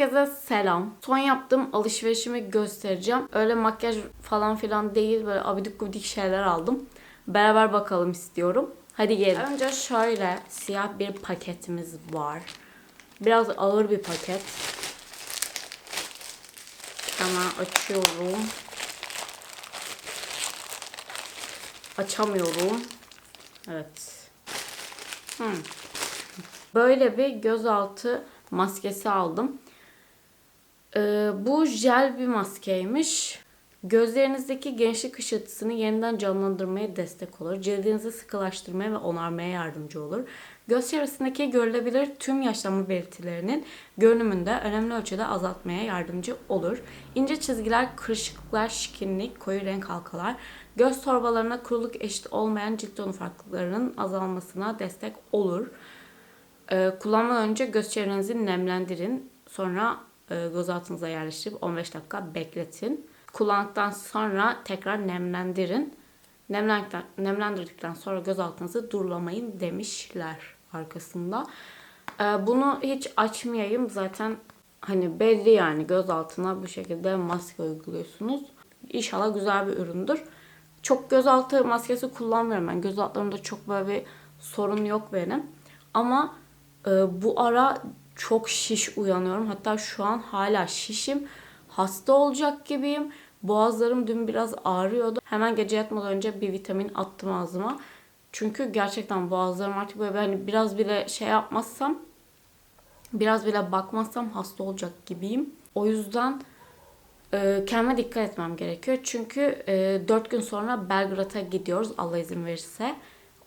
Herkese selam. Son yaptığım alışverişimi göstereceğim. Öyle makyaj falan filan değil böyle abidik gubidik şeyler aldım. Beraber bakalım istiyorum. Hadi gelin. Önce şöyle siyah bir paketimiz var. Biraz ağır bir paket. Hemen açıyorum. Açamıyorum. Evet. Hmm. Böyle bir gözaltı maskesi aldım. Ee, bu jel bir maskeymiş. Gözlerinizdeki gençlik ışıltısını yeniden canlandırmaya destek olur. Cildinizi sıkılaştırmaya ve onarmaya yardımcı olur. Göz çevresindeki görülebilir tüm yaşlanma belirtilerinin görünümünde önemli ölçüde azaltmaya yardımcı olur. İnce çizgiler, kırışıklıklar, şikinlik, koyu renk halkalar, göz torbalarına kuruluk eşit olmayan cilt tonu farklılıklarının azalmasına destek olur. Ee, kullanmadan önce göz çevrenizi nemlendirin. Sonra e, göz altınıza yerleştirip 15 dakika bekletin. Kullandıktan sonra tekrar nemlendirin. Nemlendirdikten sonra göz altınızı durulamayın demişler arkasında. Ee, bunu hiç açmayayım zaten hani belli yani göz altına bu şekilde maske uyguluyorsunuz. İnşallah güzel bir üründür. Çok gözaltı maskesi kullanmıyorum ben. Göz altlarımda çok böyle bir sorun yok benim. Ama e, bu ara çok şiş uyanıyorum. Hatta şu an hala şişim. Hasta olacak gibiyim. Boğazlarım dün biraz ağrıyordu. Hemen gece yatmadan önce bir vitamin attım ağzıma. Çünkü gerçekten boğazlarım artık böyle hani biraz bile şey yapmazsam biraz bile bakmazsam hasta olacak gibiyim. O yüzden e, kendime dikkat etmem gerekiyor. Çünkü e, 4 gün sonra Belgrad'a gidiyoruz Allah izin verirse.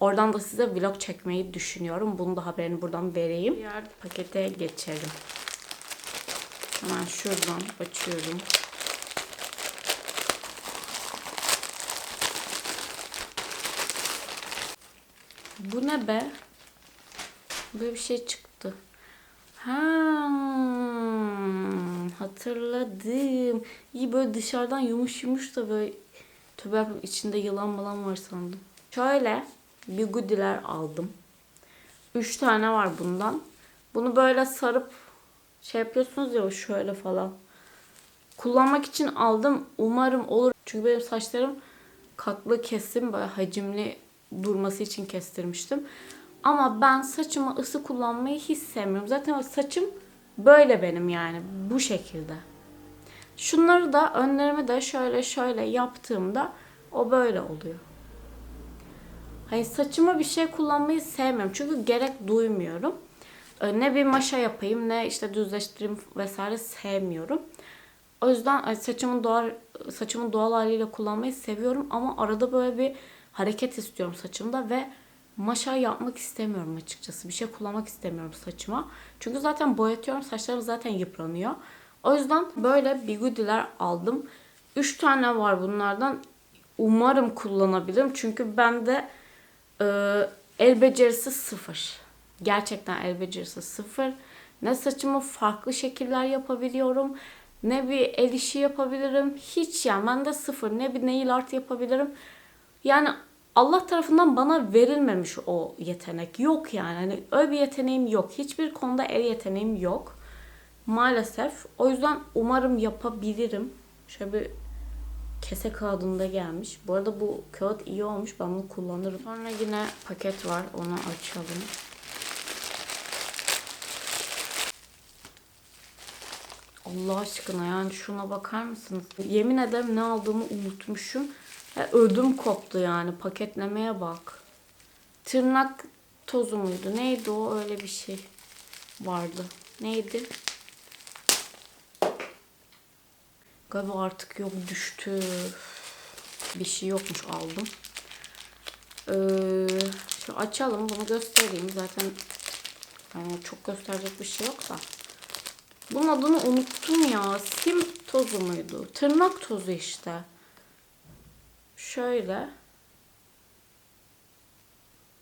Oradan da size vlog çekmeyi düşünüyorum. Bunu da haberini buradan vereyim. Diğer pakete geçelim. Hemen şuradan açıyorum. Bu ne be? Böyle bir şey çıktı. Ha, hatırladım. İyi böyle dışarıdan yumuş yumuş da böyle yarabbim, içinde yılan falan var sandım. Şöyle bir goodiler aldım. Üç tane var bundan. Bunu böyle sarıp şey yapıyorsunuz ya şöyle falan. Kullanmak için aldım. Umarım olur. Çünkü benim saçlarım katlı kesim böyle hacimli durması için kestirmiştim. Ama ben saçıma ısı kullanmayı hiç sevmiyorum. Zaten saçım böyle benim yani bu şekilde. Şunları da önlerimi de şöyle şöyle yaptığımda o böyle oluyor. Hani saçıma bir şey kullanmayı sevmiyorum. Çünkü gerek duymuyorum. Ee, Ne bir maşa yapayım ne işte düzleştireyim vesaire sevmiyorum. O yüzden saçımın doğal saçımın doğal haliyle kullanmayı seviyorum ama arada böyle bir hareket istiyorum saçımda ve maşa yapmak istemiyorum açıkçası. Bir şey kullanmak istemiyorum saçıma. Çünkü zaten boyatıyorum. Saçlarım zaten yıpranıyor. O yüzden böyle bigudiler aldım. 3 tane var bunlardan. Umarım kullanabilirim. Çünkü bende e, el becerisi sıfır. Gerçekten el becerisi sıfır. Ne saçımı farklı şekiller yapabiliyorum. Ne bir el işi yapabilirim. Hiç yani bende sıfır. Ne bir nail art yapabilirim. Yani Allah tarafından bana verilmemiş o yetenek. Yok yani. Hani öyle bir yeteneğim yok. Hiçbir konuda el yeteneğim yok. Maalesef. O yüzden umarım yapabilirim. Şöyle bir kese kağıdında gelmiş. Bu arada bu kağıt iyi olmuş. Ben bunu kullanırım. Sonra yine paket var. Onu açalım. Allah aşkına yani şuna bakar mısınız? Yemin ederim ne aldığımı unutmuşum. Ve ödüm koptu yani. Paketlemeye bak. Tırnak tozu muydu? Neydi o? Öyle bir şey vardı. Neydi? Galiba artık yok düştü. Bir şey yokmuş aldım. Ee, şimdi açalım bunu göstereyim. Zaten yani çok gösterecek bir şey yok da. Bunun adını unuttum ya. Sim tozu muydu? Tırnak tozu işte. Şöyle.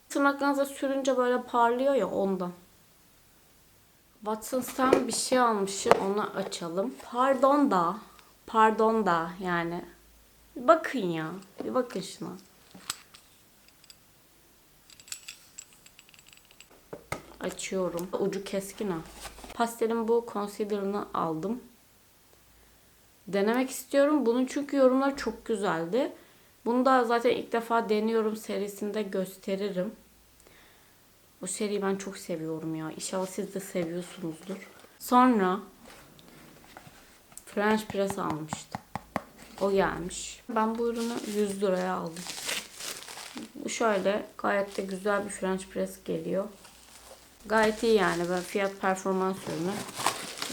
Tırnaklarınıza sürünce böyle parlıyor ya ondan. Watsons'tan bir şey almışım. Onu açalım. Pardon da. Pardon da yani. Bakın ya. Bir bakın şuna. Açıyorum. Ucu keskin ha. Pastelin bu concealer'ını aldım. Denemek istiyorum. Bunun çünkü yorumlar çok güzeldi. Bunu da zaten ilk defa deniyorum serisinde gösteririm. Bu seriyi ben çok seviyorum ya. İnşallah siz de seviyorsunuzdur. Sonra French press almıştım. O gelmiş. Ben bu ürünü 100 liraya aldım. Bu şöyle gayet de güzel bir French press geliyor. Gayet iyi yani. Ben fiyat performans ürünü.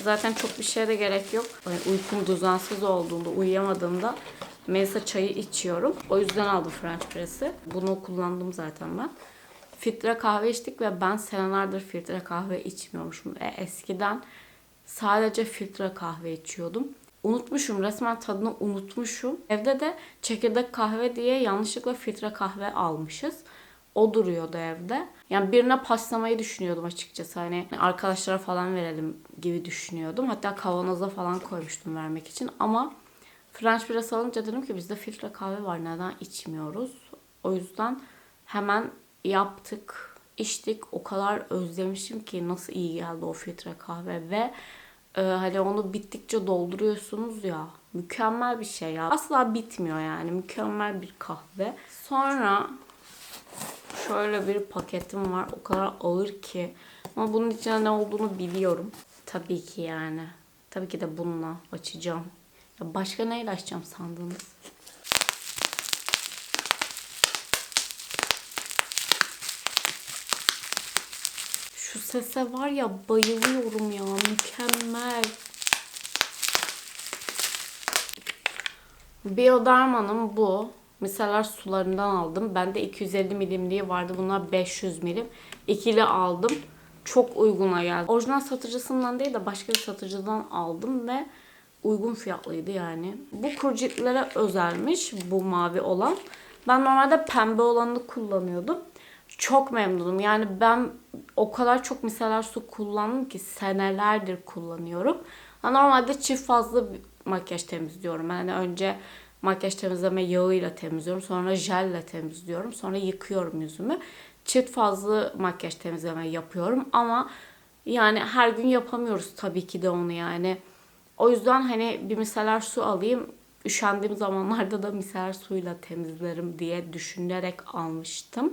Zaten çok bir şeye de gerek yok. Yani uykum düzensiz olduğunda, uyuyamadığımda Melisa çayı içiyorum. O yüzden aldım French Press'i. Bunu kullandım zaten ben. Filtre kahve içtik ve ben senelerdir filtre kahve içmiyormuşum. E, eskiden sadece filtre kahve içiyordum. Unutmuşum resmen tadını unutmuşum. Evde de çekirdek kahve diye yanlışlıkla filtre kahve almışız. O duruyordu evde. Yani birine paslamayı düşünüyordum açıkçası. Hani arkadaşlara falan verelim gibi düşünüyordum. Hatta kavanoza falan koymuştum vermek için. Ama French press alınca dedim ki bizde filtre kahve var. Neden içmiyoruz? O yüzden hemen yaptık, içtik. O kadar özlemişim ki nasıl iyi geldi o filtre kahve ve e, hani onu bittikçe dolduruyorsunuz ya. Mükemmel bir şey ya. Asla bitmiyor yani. Mükemmel bir kahve. Sonra şöyle bir paketim var. O kadar ağır ki. Ama bunun içinde ne olduğunu biliyorum. Tabii ki yani. Tabii ki de bununla açacağım. Ya başka neyle açacağım sandınız? Şu sese var ya bayılıyorum ya. Mükemmel. Bioderma'nın bu miseler sularından aldım. Bende 250 milimliği vardı. Bunlar 500 milim. İkili aldım. Çok uyguna geldi. Orijinal satıcısından değil de başka bir satıcıdan aldım ve uygun fiyatlıydı yani. Bu kurcitlere özelmiş bu mavi olan. Ben normalde pembe olanını kullanıyordum. Çok memnunum. Yani ben o kadar çok miseler su kullandım ki senelerdir kullanıyorum. Normalde çift fazla makyaj temizliyorum. Yani önce makyaj temizleme yağıyla temizliyorum. Sonra jelle temizliyorum. Sonra yıkıyorum yüzümü. Çift fazla makyaj temizleme yapıyorum. Ama yani her gün yapamıyoruz tabii ki de onu yani. O yüzden hani bir miseler su alayım. Üşendiğim zamanlarda da miseler suyla temizlerim diye düşünerek almıştım.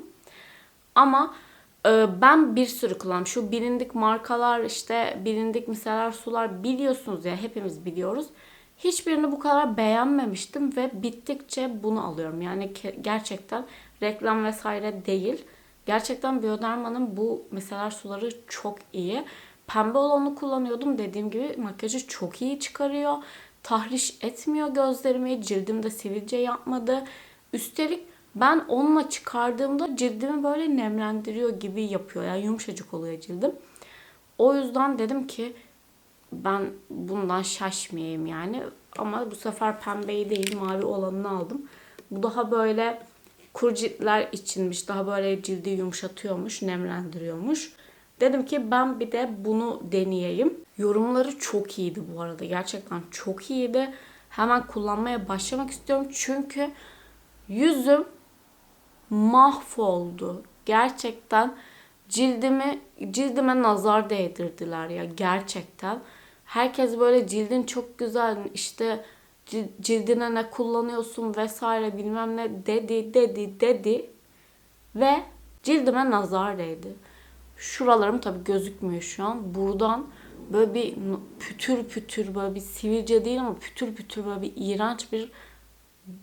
Ama e, ben bir sürü kullandım. Şu bilindik markalar işte bilindik miseler sular biliyorsunuz ya hepimiz biliyoruz. Hiçbirini bu kadar beğenmemiştim ve bittikçe bunu alıyorum. Yani gerçekten reklam vesaire değil. Gerçekten Bioderma'nın bu miseler suları çok iyi. Pembe olanı kullanıyordum. Dediğim gibi makyajı çok iyi çıkarıyor. Tahriş etmiyor gözlerimi. Cildimde sivilce yapmadı. Üstelik ben onunla çıkardığımda cildimi böyle nemlendiriyor gibi yapıyor. Yani yumuşacık oluyor cildim. O yüzden dedim ki ben bundan şaşmayayım yani. Ama bu sefer pembeyi değil mavi olanını aldım. Bu daha böyle kuru ciltler içinmiş. Daha böyle cildi yumuşatıyormuş, nemlendiriyormuş. Dedim ki ben bir de bunu deneyeyim. Yorumları çok iyiydi bu arada. Gerçekten çok iyiydi. Hemen kullanmaya başlamak istiyorum. Çünkü yüzüm mahvoldu. Gerçekten cildimi cildime nazar değdirdiler ya gerçekten. Herkes böyle cildin çok güzel işte cil- cildine ne kullanıyorsun vesaire bilmem ne dedi dedi dedi ve cildime nazar değdi. Şuralarım tabii gözükmüyor şu an. Buradan böyle bir pütür pütür böyle bir sivilce değil ama pütür pütür böyle bir iğrenç bir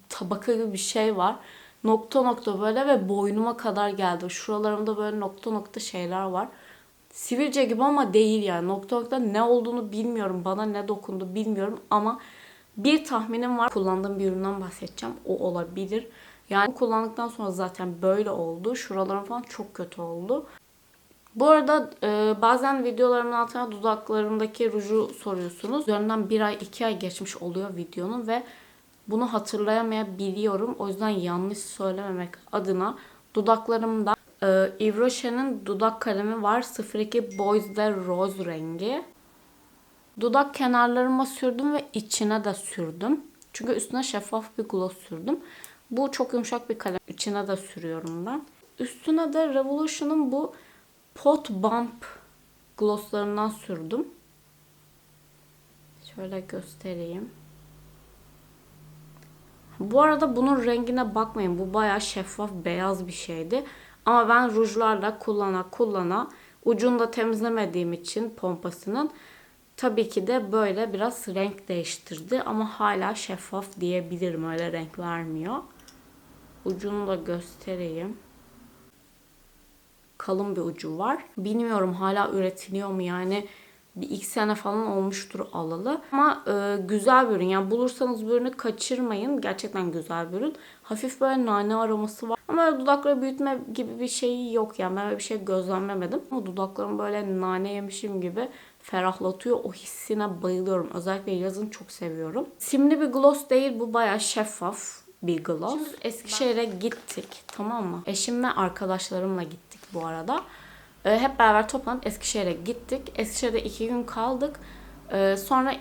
tabaka gibi bir şey var. Nokta nokta böyle ve boynuma kadar geldi. Şuralarımda böyle nokta nokta şeyler var. Sivilce gibi ama değil yani. Nokta nokta ne olduğunu bilmiyorum. Bana ne dokundu bilmiyorum ama bir tahminim var. Kullandığım bir üründen bahsedeceğim. O olabilir. Yani kullandıktan sonra zaten böyle oldu. Şuralarım falan çok kötü oldu. Bu arada e, bazen videolarımın altına dudaklarımdaki ruju soruyorsunuz. Üzerinden bir ay iki ay geçmiş oluyor videonun ve bunu hatırlayamayabiliyorum. O yüzden yanlış söylememek adına dudaklarımda e, Yves Rocher'in dudak kalemi var. 02 Boys de Rose rengi. Dudak kenarlarıma sürdüm ve içine de sürdüm. Çünkü üstüne şeffaf bir gloss sürdüm. Bu çok yumuşak bir kalem. İçine de sürüyorum ben. Üstüne de Revolution'un bu Pot Bump glosslarından sürdüm. Şöyle göstereyim. Bu arada bunun rengine bakmayın. Bu bayağı şeffaf beyaz bir şeydi. Ama ben rujlarla kullana kullana ucunu da temizlemediğim için pompasının tabii ki de böyle biraz renk değiştirdi. Ama hala şeffaf diyebilirim. Öyle renk vermiyor. Ucunu da göstereyim. Kalın bir ucu var. Bilmiyorum hala üretiliyor mu yani bir iki sene falan olmuştur alalı. Ama e, güzel bir ürün. Yani bulursanız bu ürünü kaçırmayın. Gerçekten güzel bir ürün. Hafif böyle nane aroması var. Ama öyle dudakları büyütme gibi bir şey yok yani. Ben öyle bir şey gözlemlemedim. Ama dudaklarım böyle nane yemişim gibi ferahlatıyor. O hissine bayılıyorum. Özellikle yazın çok seviyorum. Simli bir gloss değil. Bu bayağı şeffaf bir gloss. Şimdi Eskişehir'e gittik. Tamam mı? Eşim ve arkadaşlarımla gittik bu arada. Ee, hep beraber toplanıp Eskişehir'e gittik. Eskişehir'de iki gün kaldık. Ee, sonra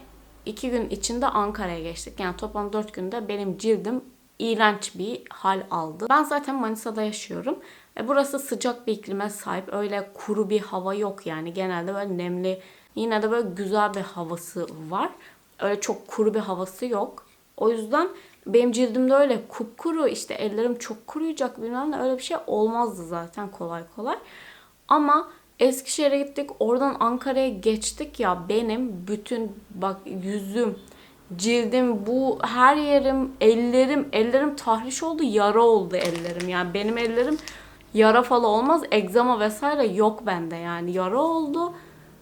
iki gün içinde Ankara'ya geçtik. Yani toplam dört günde benim cildim iğrenç bir hal aldı. Ben zaten Manisa'da yaşıyorum. E, burası sıcak bir iklime sahip. Öyle kuru bir hava yok yani. Genelde böyle nemli, yine de böyle güzel bir havası var. Öyle çok kuru bir havası yok. O yüzden benim cildimde öyle kupkuru işte ellerim çok kuruyacak bilmem ne öyle bir şey olmazdı zaten kolay kolay. Ama Eskişehir'e gittik oradan Ankara'ya geçtik ya benim bütün bak yüzüm, cildim, bu her yerim, ellerim, ellerim tahriş oldu, yara oldu ellerim. Yani benim ellerim yara falan olmaz, egzama vesaire yok bende yani yara oldu.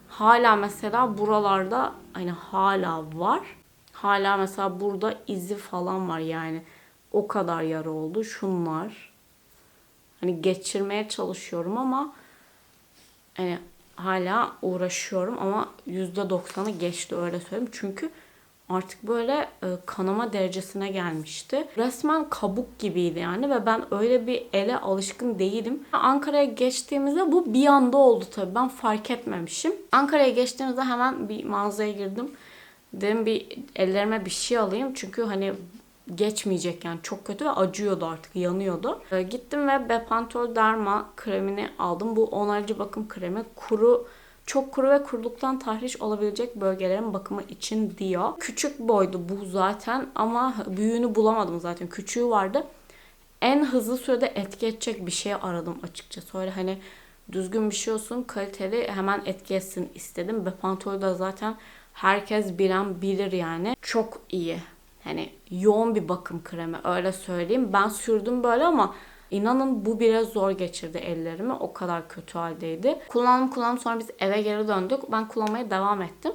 Hala mesela buralarda hani hala var. Hala mesela burada izi falan var yani. O kadar yara oldu. Şunlar. Hani geçirmeye çalışıyorum ama hani hala uğraşıyorum ama %90'ı geçti öyle söyleyeyim. Çünkü artık böyle e, kanama derecesine gelmişti. Resmen kabuk gibiydi yani ve ben öyle bir ele alışkın değilim. Ankara'ya geçtiğimizde bu bir anda oldu tabii. Ben fark etmemişim. Ankara'ya geçtiğimizde hemen bir mağazaya girdim. Dedim bir ellerime bir şey alayım çünkü hani geçmeyecek yani çok kötü ve acıyordu artık yanıyordu. Ee, gittim ve Bepantol Derma kremini aldım. Bu onarıcı bakım kremi kuru çok kuru ve kuruluktan tahriş olabilecek bölgelerin bakımı için diyor. Küçük boydu bu zaten ama büyüğünü bulamadım zaten. Küçüğü vardı. En hızlı sürede etki edecek bir şey aradım açıkçası. Öyle hani düzgün bir şey olsun, kaliteli hemen etki etsin istedim. Bepantol da zaten herkes bilen bilir yani. Çok iyi. Hani yoğun bir bakım kremi öyle söyleyeyim. Ben sürdüm böyle ama inanın bu biraz zor geçirdi ellerimi. O kadar kötü haldeydi. Kullandım kullandım sonra biz eve geri döndük. Ben kullanmaya devam ettim.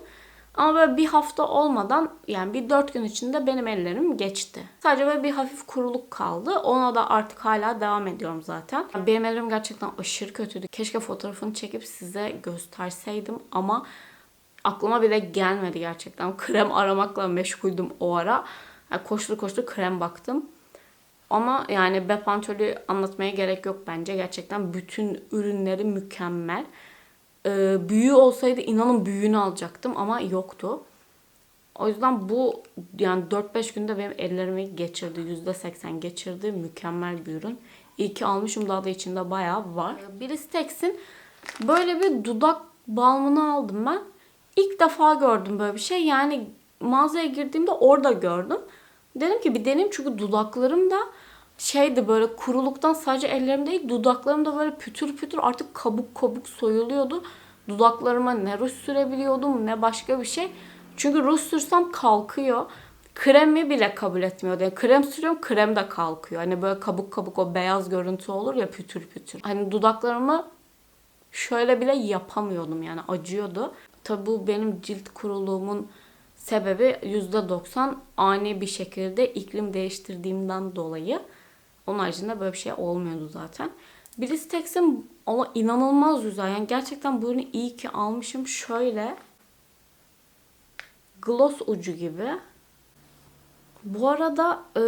Ama böyle bir hafta olmadan yani bir dört gün içinde benim ellerim geçti. Sadece böyle bir hafif kuruluk kaldı. Ona da artık hala devam ediyorum zaten. Benim ellerim gerçekten aşırı kötüydü. Keşke fotoğrafını çekip size gösterseydim ama aklıma bile gelmedi gerçekten. Krem aramakla meşguldüm o ara. Yani koştur koştur krem baktım. Ama yani Bepantol'ü anlatmaya gerek yok bence. Gerçekten bütün ürünleri mükemmel. Ee, büyüğü olsaydı inanın büyüğünü alacaktım ama yoktu. O yüzden bu yani 4-5 günde benim ellerimi geçirdi. %80 geçirdi. Mükemmel bir ürün. İyi ki almışım. Daha da içinde bayağı var. Birisi Tex'in böyle bir dudak balmını aldım ben. İlk defa gördüm böyle bir şey. Yani mağazaya girdiğimde orada gördüm. Dedim ki bir deneyim çünkü dudaklarım da şeydi böyle kuruluktan sadece ellerim değil dudaklarım da böyle pütür pütür artık kabuk kabuk soyuluyordu. Dudaklarıma ne ruj sürebiliyordum ne başka bir şey. Çünkü ruj sürsem kalkıyor. Kremi bile kabul etmiyordu. Yani krem sürüyorum krem de kalkıyor. Hani böyle kabuk kabuk o beyaz görüntü olur ya pütür pütür. Hani dudaklarımı şöyle bile yapamıyordum yani acıyordu. Tabi bu benim cilt kuruluğumun sebebi %90 ani bir şekilde iklim değiştirdiğimden dolayı. Onun haricinde böyle bir şey olmuyordu zaten. Birisi Tex'in ama inanılmaz güzel. Yani gerçekten bu ürünü iyi ki almışım. Şöyle gloss ucu gibi. Bu arada e,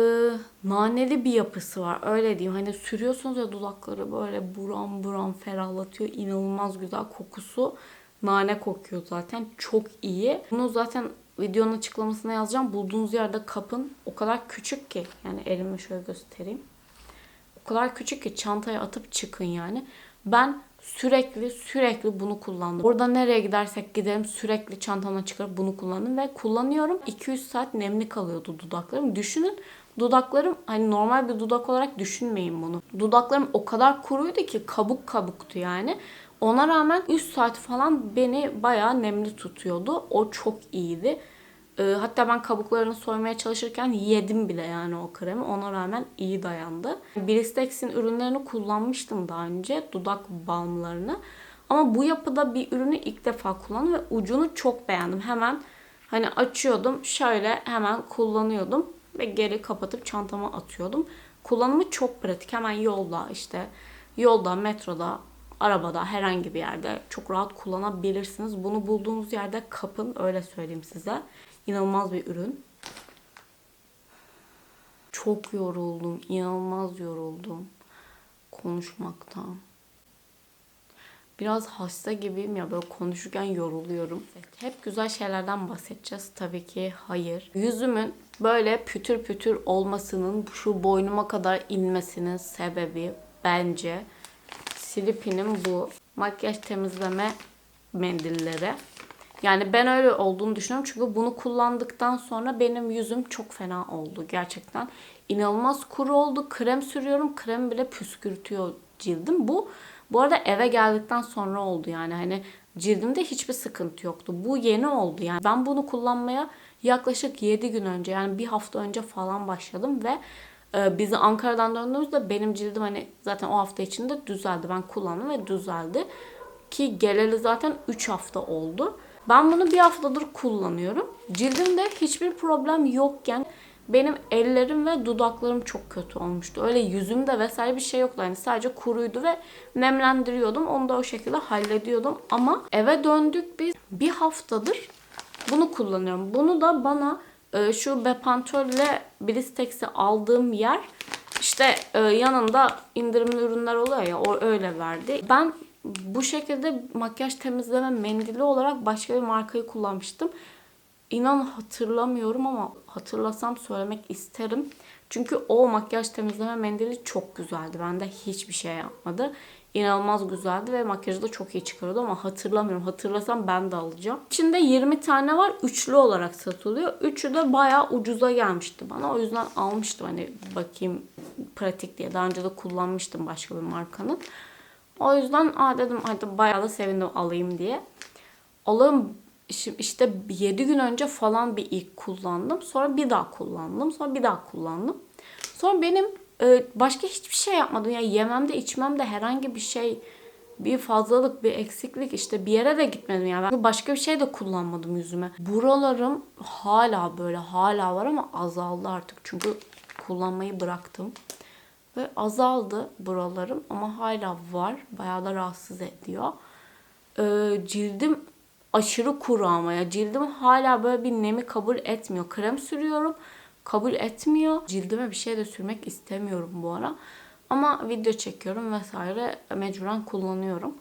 naneli bir yapısı var. Öyle diyeyim. Hani sürüyorsunuz ya dudakları böyle buram buram ferahlatıyor. İnanılmaz güzel kokusu. Nane kokuyor zaten. Çok iyi. Bunu zaten videonun açıklamasına yazacağım. Bulduğunuz yerde kapın. O kadar küçük ki. Yani elimi şöyle göstereyim. O kadar küçük ki çantaya atıp çıkın yani. Ben sürekli sürekli bunu kullandım. Orada nereye gidersek gidelim sürekli çantamdan çıkarıp bunu kullandım ve kullanıyorum. 200 saat nemli kalıyordu dudaklarım. Düşünün dudaklarım hani normal bir dudak olarak düşünmeyin bunu. Dudaklarım o kadar kuruydu ki kabuk kabuktu yani. Ona rağmen 3 saat falan beni bayağı nemli tutuyordu. O çok iyiydi. Ee, hatta ben kabuklarını soymaya çalışırken yedim bile yani o kremi. Ona rağmen iyi dayandı. Bristex'in ürünlerini kullanmıştım daha önce. Dudak balmlarını. Ama bu yapıda bir ürünü ilk defa kullandım ve ucunu çok beğendim. Hemen hani açıyordum şöyle hemen kullanıyordum ve geri kapatıp çantama atıyordum. Kullanımı çok pratik. Hemen yolda işte yolda, metroda, arabada herhangi bir yerde çok rahat kullanabilirsiniz. Bunu bulduğunuz yerde kapın öyle söyleyeyim size. İnanılmaz bir ürün. Çok yoruldum. inanılmaz yoruldum konuşmaktan. Biraz hasta gibiyim ya böyle konuşurken yoruluyorum. Hep güzel şeylerden bahsedeceğiz. Tabii ki hayır. Yüzümün böyle pütür pütür olmasının şu boynuma kadar inmesinin sebebi bence Slippi'nin bu makyaj temizleme mendilleri. Yani ben öyle olduğunu düşünüyorum. Çünkü bunu kullandıktan sonra benim yüzüm çok fena oldu gerçekten. İnanılmaz kuru oldu. Krem sürüyorum. Krem bile püskürtüyor cildim. Bu bu arada eve geldikten sonra oldu yani. Hani cildimde hiçbir sıkıntı yoktu. Bu yeni oldu yani. Ben bunu kullanmaya yaklaşık 7 gün önce yani bir hafta önce falan başladım ve e, bizi Ankara'dan döndüğümüzde benim cildim hani zaten o hafta içinde düzeldi. Ben kullandım ve düzeldi. Ki geleli zaten 3 hafta oldu. Ben bunu bir haftadır kullanıyorum. Cildimde hiçbir problem yokken benim ellerim ve dudaklarım çok kötü olmuştu. Öyle yüzümde vesaire bir şey yoktu. Yani sadece kuruydu ve nemlendiriyordum. Onu da o şekilde hallediyordum. Ama eve döndük biz. Bir haftadır bunu kullanıyorum. Bunu da bana e, şu Bepantol ile Blistex'i aldığım yer işte e, yanında indirimli ürünler oluyor ya o öyle verdi. Ben bu şekilde makyaj temizleme mendili olarak başka bir markayı kullanmıştım. İnan hatırlamıyorum ama hatırlasam söylemek isterim. Çünkü o makyaj temizleme mendili çok güzeldi. Bende hiçbir şey yapmadı. İnanılmaz güzeldi ve makyajı da çok iyi çıkarıyordu ama hatırlamıyorum. Hatırlasam ben de alacağım. İçinde 20 tane var. Üçlü olarak satılıyor. Üçü de bayağı ucuza gelmişti bana. O yüzden almıştım hani bakayım pratik diye. Daha önce de kullanmıştım başka bir markanın. O yüzden aa dedim hadi bayağı da sevindim alayım diye. Alım işte 7 gün önce falan bir ilk kullandım. Sonra bir daha kullandım. Sonra bir daha kullandım. Sonra benim başka hiçbir şey yapmadım. Yani yememde içmemde herhangi bir şey bir fazlalık, bir eksiklik işte bir yere de gitmedim yani. Ben başka bir şey de kullanmadım yüzüme. Buralarım hala böyle hala var ama azaldı artık. Çünkü kullanmayı bıraktım. Ve azaldı buralarım ama hala var. Bayağı da rahatsız ediyor. Ee, cildim aşırı kuru ama ya. Cildim hala böyle bir nemi kabul etmiyor. Krem sürüyorum. Kabul etmiyor. Cildime bir şey de sürmek istemiyorum bu ara. Ama video çekiyorum vesaire mecburen kullanıyorum.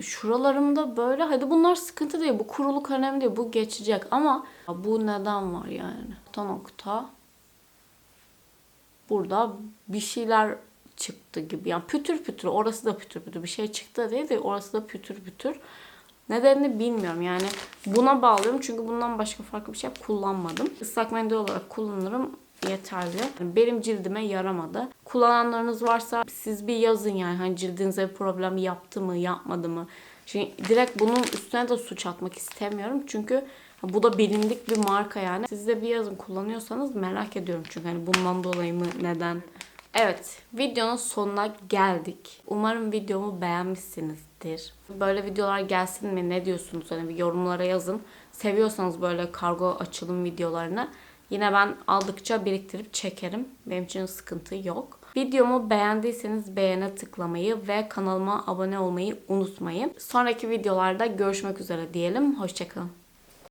Şuralarımda böyle hadi bunlar sıkıntı değil. Bu kuruluk önemli değil. Bu geçecek ama bu neden var yani? Nokta nokta burada bir şeyler çıktı gibi. Yani pütür pütür orası da pütür pütür bir şey çıktı değil de orası da pütür pütür. Nedenini bilmiyorum yani buna bağlıyorum çünkü bundan başka farklı bir şey kullanmadım. Islak mendil olarak kullanırım yeterli. Benim cildime yaramadı. Kullananlarınız varsa siz bir yazın yani hani cildinize problem yaptı mı yapmadı mı. Şimdi direkt bunun üstüne de suç atmak istemiyorum çünkü bu da bilindik bir marka yani. Siz de bir yazın kullanıyorsanız merak ediyorum çünkü hani bundan dolayı mı neden? Evet, videonun sonuna geldik. Umarım videomu beğenmişsinizdir. Böyle videolar gelsin mi? Ne diyorsunuz? Hani bir yorumlara yazın. Seviyorsanız böyle kargo açılım videolarını yine ben aldıkça biriktirip çekerim. Benim için sıkıntı yok. Videomu beğendiyseniz beğene tıklamayı ve kanalıma abone olmayı unutmayın. Sonraki videolarda görüşmek üzere diyelim. Hoşçakalın.